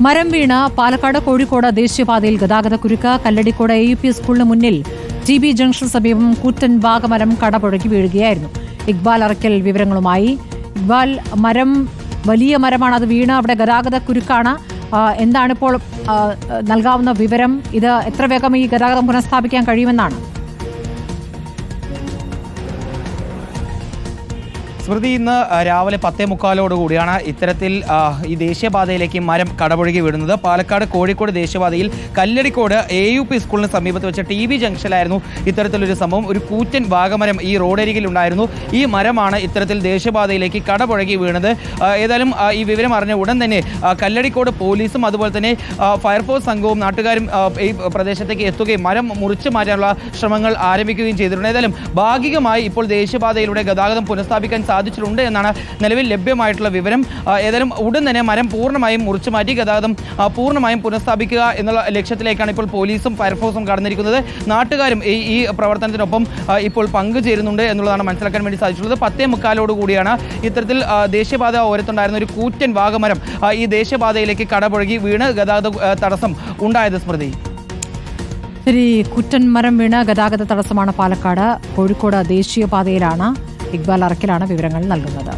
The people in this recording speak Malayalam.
മരം വീണ പാലക്കാട് കോഴിക്കോട് ദേശീയപാതയിൽ ഗതാഗത കുരുക്ക് കല്ലടിക്കോട് എ യു പി സ്കൂളിന് മുന്നിൽ ജി ബി ജംഗ്ഷൻ സമീപം കൂറ്റൻ വാഗമരം കടപുഴകി വീഴുകയായിരുന്നു. ഇക്ബാൽ അറക്കൽ വിവരങ്ങളുമായി. ഇക്ബാൽ മരം വലിയ മരമാണ് അത് വീണ് അവിടെ ഗതാഗത കുരുക്കാണ്. ആ, എന്താണിപ്പോൾ നൽകാവുന്ന വിവരം? ഇത് എത്ര വേഗം ഈ ഗതാഗതം പുനഃസ്ഥാപിക്കാൻ കഴിയുമെന്നാണ്? സ്മൃതി ഇന്ന് രാവിലെ പത്തേ മുക്കാലോട് കൂടിയാണ് ഇത്തരത്തിൽ ഈ ദേശീയപാതയിലേക്ക് മരം കടപുഴകി വീഴുന്നത്. പാലക്കാട് കോഴിക്കോട് ദേശീയപാതയിൽ കല്ലടിക്കോട് എ യു പി സ്കൂളിന് സമീപത്ത് വെച്ച ടി ബി ജംഗ്ഷനിലായിരുന്നു ഇത്തരത്തിലൊരു സംഭവം. ഒരു കൂറ്റൻ വാഗമരം ഈ റോഡരികിൽ ഉണ്ടായിരുന്നു. ഈ മരമാണ് ഇത്തരത്തിൽ ദേശീയപാതയിലേക്ക് കടപുഴകി വീണത്. ഏതായാലും ഈ വിവരം അറിഞ്ഞ ഉടൻ തന്നെ കല്ലടിക്കോട് പോലീസും അതുപോലെ തന്നെ ഫയർഫോഴ്സ് സംഘവും നാട്ടുകാരും ഈ പ്രദേശത്തേക്ക് എത്തുകയും മരം മുറിച്ചു മാറ്റാനുള്ള ശ്രമങ്ങൾ ആരംഭിക്കുകയും ചെയ്തിട്ടുണ്ട്. ഏതായാലും ഭാഗികമായി ഇപ്പോൾ ദേശീയപാതയിലൂടെ ഗതാഗതം പുനഃസ്ഥാപിക്കാൻ സാധിച്ചിട്ടുണ്ട് എന്നാണ് നിലവിൽ ലഭ്യമായിട്ടുള്ള വിവരം. ഏതായാലും ഉടൻ തന്നെ മരം പൂർണമായും മുറിച്ചു മാറ്റി ഗതാഗതം പൂർണമായും പുനഃസ്ഥാപിക്കുക എന്നുള്ള ലക്ഷ്യത്തിലേക്കാണ് ഇപ്പോൾ പോലീസും ഫയർഫോഴ്സും കടന്നിരിക്കുന്നത്. നാട്ടുകാരും ഈ ഈ പ്രവർത്തനത്തിനൊപ്പം ഇപ്പോൾ പങ്കുചേരുന്നുണ്ട് എന്നുള്ളതാണ് മനസ്സിലാക്കാൻ വേണ്ടി സാധിച്ചിട്ടുള്ളത്. പത്തേ മുക്കാലോടുകൂടിയാണ് ഇത്തരത്തിൽ ദേശീയപാത ഓരത്തുണ്ടായിരുന്ന ഒരു കൂറ്റൻ വാഗമരം ഈ ദേശീയപാതയിലേക്ക് കടപുഴകി വീണ് ഗതാഗത തടസ്സം ഉണ്ടായത് സ്മൃതി. ശരി കുറ്റൻ മരം വീണ് ഗതാഗത തടസ്സമാണ് പാലക്കാട്. കോഴിക്കോട് ദേശീയപാതയിലാണ്. ഇക്ബാൽ അറക്കലാണ് വിവരങ്ങൾ നൽകുന്നത്.